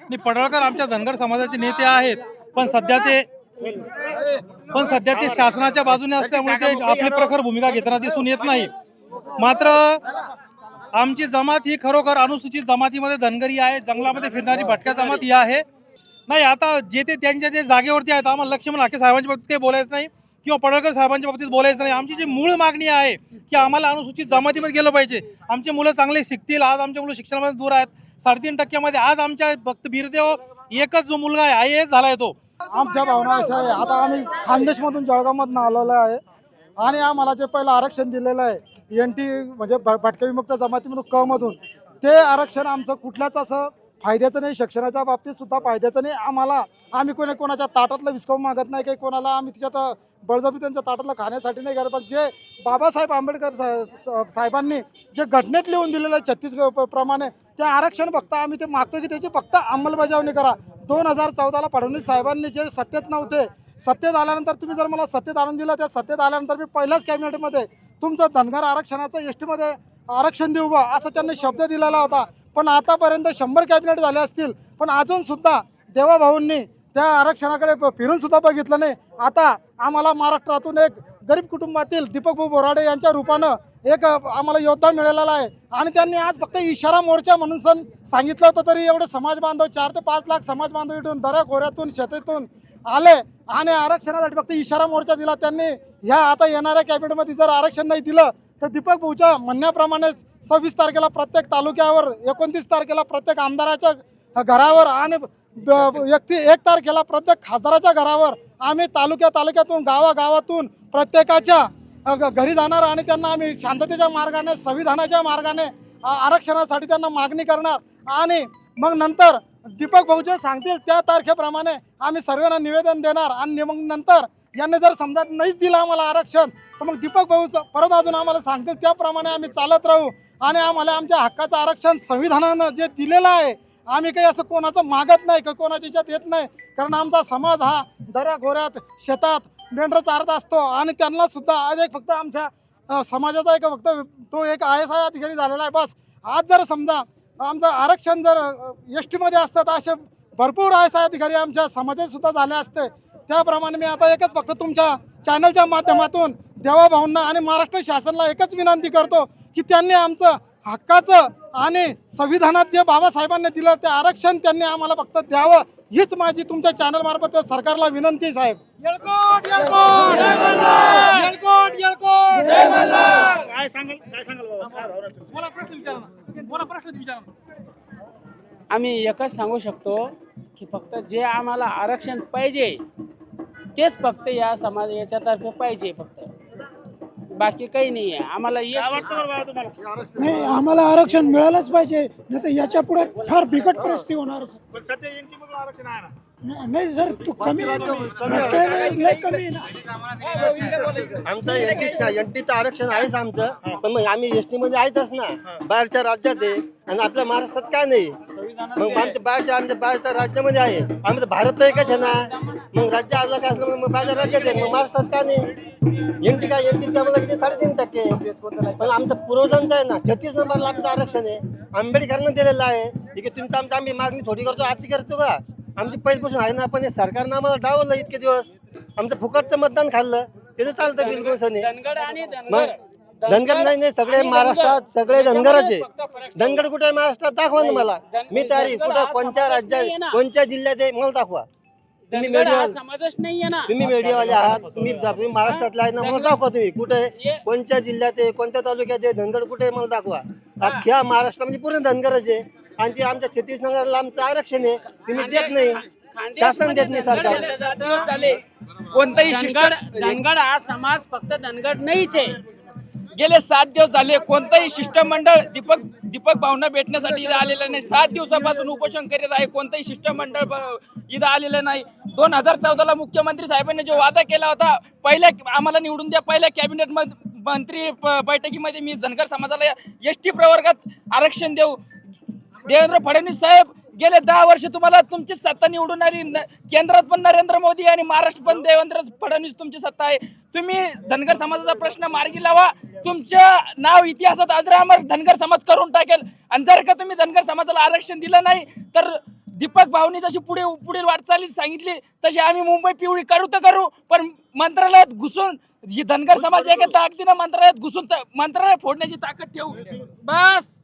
आणि पडळकर आमच्या धनगर समाजाचे नेते आहेत पण सध्या ते पण सध्या ते शासनाच्या बाजूने असल्यामुळे ते आपली प्रखर भूमिका घेताना दिसून येत नाही. मात्र आमची जमात ही खरोखर अनुसूचित जमातीमध्ये धनगरी आहे जंगलामध्ये फिरणारी भटक्या जमात ही आहे. नाही आता जे ते त्यांच्या जे जागेवरती आहेत आम्हाला लक्ष्मण हाके साहेबांच्या बाबतीत काही बोलायचं नाही. किंवा पडळकर साहेबांच्या बाबतीत बोलायचं नाही. आमची जी मूळ मागणी आहे की आम्हाला अनुसूचित जमातीमध्ये गेलं पाहिजे. आमचे मुलं चांगले शिकतील. आज आमच्या मुलं शिक्षणामध्ये दूर आहेत. साडेतीन टक्क्यामध्ये आज आमच्या फक्त बिरदेव एकच जो मुलगा आहे आय एस झालाय तो. आमच्या भावना अशा आहे. आता आम्ही खानदेशमधून जळगावमधून आलेलो आहे. आणि आम्हाला जे पहिलं आरक्षण दिलेलं आहे एन टी म्हणजे भटक्या विमुक्त जमातीमधून क मधून ते आरक्षण आमचं कुठल्याच असं फायद्याचं नाही शिक्षणाच्या बाबतीत सुद्धा फायद्याचं नाही. आम्हाला आम्ही कोणी कोणाच्या ताटातलं विस्कावून मागत नाही काही कोणाला आम्ही तिच्यात बळजबी त्यांच्या ताटातलं खाण्यासाठी नाही करत पण जे बाबासाहेब आंबेडकर सा- साहेबांनी जे घटनेत लिहून दिलेलं आहे छत्तीसगड प्रमाणे ते आरक्षण फक्त आम्ही ते मागतो की त्याची फक्त अंमलबजावणी करा. दोन हजार चौदाला फडणवीस साहेबांनी जे सत्तेत नव्हते सत्तेत आल्यानंतर तुम्ही जर मला सत्तेत आणून दिलं त्या सत्तेत आल्यानंतर मी पहिल्याच कॅबिनेटमध्ये तुमचं धनगर आरक्षणाचं एस टीमध्ये आरक्षण देऊ बा असं त्यांनी शब्द दिलेला होता. पण आतापर्यंत शंभर कॅबिनेट झाले असतील पण अजूनसुद्धा देवाभाऊंनी त्या आरक्षणाकडे प- फिरून सुद्धा बघितलं नाही. आता आम्हाला महाराष्ट्रातून एक गरीब कुटुंबातील दीपकभाऊ बोराडे यांच्या रूपानं एक आम्हाला योद्धा मिळालेला आहे. आणि त्यांनी आज फक्त इशारा मोर्चा म्हणून सण सांगितलं होतं तरी एवढे समाज बांधव चार ते पाच लाख समाज बांधव इथून दऱ्याखोऱ्यातून शेतीतून आले आणि आरक्षणासाठी फक्त इशारा मोर्चा दिला त्यांनी. ह्या आता येणाऱ्या कॅबिनेटमध्ये जर आरक्षण नाही दिलं तर दीपक भाऊच्या म्हणण्याप्रमाणेच सव्वीस तारखेला प्रत्येक तालुक्यावर एकोणतीस तारखेला प्रत्येक आमदाराच्या घरावर आणि व्यक्ती एक तारखेला प्रत्येक खासदाराच्या घरावर आम्ही तालुक्या तालुक्यातून गावागावातून प्रत्येकाच्या घरी जाणार आणि त्यांना आम्ही शांततेच्या मार्गाने संविधानाच्या मार्गाने आरक्षणासाठी त्यांना मागणी करणार. आणि मग नंतर दीपक भाऊ जे सांगतील त्या तारखेप्रमाणे आम्ही सर्वांना निवेदन देणार आणि मग नंतर यांनी जर समजा नाहीच दिलं आम्हाला आरक्षण तर मग दीपक भाऊ परत अजून आम्हाला सांगतील त्याप्रमाणे आम्ही चालत राहू आणि आम्हाला आमच्या हक्काचं आरक्षण संविधानानं जे दिलेलं आहे आम्ही काही असं कोणाचं मागत नाही का कोणाच्या याच्यात येत नाही. कारण आमचा समाज हा दऱ्याखोऱ्यात शेतात मेंढरं चारत असतो आणि त्यांना सुद्धा आज एक फक्त आमच्या समाजाचा एक फक्त तो एक आय एस आय अधिकारी झालेला आहे. बस आज जर समजा आमचं आरक्षण जर एस टीमध्ये असतं तर असे भरपूर आय एस आय अधिकारी आमच्या समाजात सुद्धा झाले असते. त्याप्रमाणे मी आता एकच फक्त तुमच्या चॅनलच्या माध्यमातून देवाभाऊंना आणि महाराष्ट्र शासनाला एकच विनंती करतो की त्यांनी आमचं हक्काचं आणि संविधानात जे बाबासाहेबांनी दिलं ते आरक्षण त्यांनी आम्हाला फक्त द्यावं हीच माझी तुमच्या चॅनल मार्फत सरकारला विनंती आहे, साहेब. काय सांगाल काय सांगाल? मला प्रश्न विचारा मला प्रश्न विचारा आम्ही एकच सांगू शकतो की फक्त जे आम्हाला आरक्षण पाहिजे तेच फक्त या समाज याच्यातर्फे पाहिजे फक्त. बाकी काही नाही आहे. आम्हाला नाही आम्हाला आरक्षण मिळालंच पाहिजे. नाही तर याच्यापुढे फार बिकट परिस्थिती होणार. पण सध्या एनटी मधून आरक्षण आहे ना? नाही नाही सर तू कमी लय कमी आहे. ना आमचं एनटीचं एनटीचं आरक्षण आहेच आमचं. पण मग आम्ही एसटी मध्ये आहेतच ना. बाहेरच्या राज्यात आहे. आणि आपल्या महाराष्ट्रात काय नाही. मग आमच्या बाहेरच्या आमच्या बाहेरच्या राज्यामध्ये आहे. आम्ही तर भारत तर एकच आहे ना. मग राज्य आलं काय असलं मग बाहेरच्या राज्यात आहे मग महाराष्ट्रात काय नाही? एनटी काय एनटी आम्हाला किती साडेतीन टक्के. पण आमचं पूर्वजांचं आहे ना छत्तीस नंबरला आमचं आरक्षण आहे. आंबेडकरांना दिलेलं आहे. आहे तुमचं आमचं आम्ही मागणी थोडी करतो आजची करतो का? आमची पहिल्यापासून आहे ना पण हे सरकारनं आम्हाला डावलं इतके दिवस. आमचं फुकटचं मतदान खाल्लं. त्याचं चालतं बिलकुल सनी? मग धनगर नाही नाही सगळे महाराष्ट्रात. सगळे धनगरच. धनगर कुठे महाराष्ट्रात दाखवा ना मला. मी तयारी कुठं कोणत्या राज्यात. कोणत्या जिल्ह्यात आहे मला दाखवा. तुम्ही धनगड हा मीडिया समाजच नाहीये ना. तुम्ही मीडियावाले आहात तुम्ही तुम्ही महाराष्ट्रातले आहे ना मला दाखवा तुम्ही कुठे आहे? कोणत्या जिल्ह्यात आहे कोणत्या तालुक्यात आहे धनगर कुठे आहे मला दाखवा. अख्ख्या महाराष्ट्रामध्ये पूर्ण धनगरच आहे. आणि ते आमच्या छत्तीस नगरला आमचं आरक्षण आहे. तुम्ही देत नाही. शासन देत नाही सरकार. कोणताही धनगड हा समाज फक्त धनगड नाहीच आहे. गेले सात दिवस झाले कोणतंही शिष्टमंडळ दीपक दीपक भावना भेटण्यासाठी इथं आलेलं नाही. सात दिवसापासून उपोषण करीत आहे कोणतंही शिष्टमंडळ इथं आलेलं नाही. दोन हजार चौदाला मुख्यमंत्री साहेबांनी जो वादा केला होता पहिल्या आम्हाला निवडून द्या पहिल्या कॅबिनेट मंत्री बैठकीमध्ये मी धनगर समाजाला एस टी प्रवर्गात आरक्षण देऊ. देवेंद्र फडणवीस साहेब गेले दहा वर्ष तुम्हाला तुमची सत्ता निवडून आली. केंद्रात पण नरेंद्र मोदी आणि महाराष्ट्र पण देवेंद्र फडणवीस तुमची सत्ता आहे. तुम्ही धनगर समाजाचा प्रश्न मार्गी लावा. तुमचं नाव इतिहासात अजरामर धनगर समाज करून टाकेल. आणि जर का तुम्ही धनगर समाजाला आरक्षण दिलं नाही तर दीपक भाऊनी जशी पुढे पुढील वाटचाली सांगितली तशी आम्ही मुंबई पिवळी करू तर करू पण मंत्रालयात घुसून जी धनगर समाज एका ताकदीनं मंत्रालयात घुसून मंत्रालय फोडण्याची ताकद ठेवू. बस.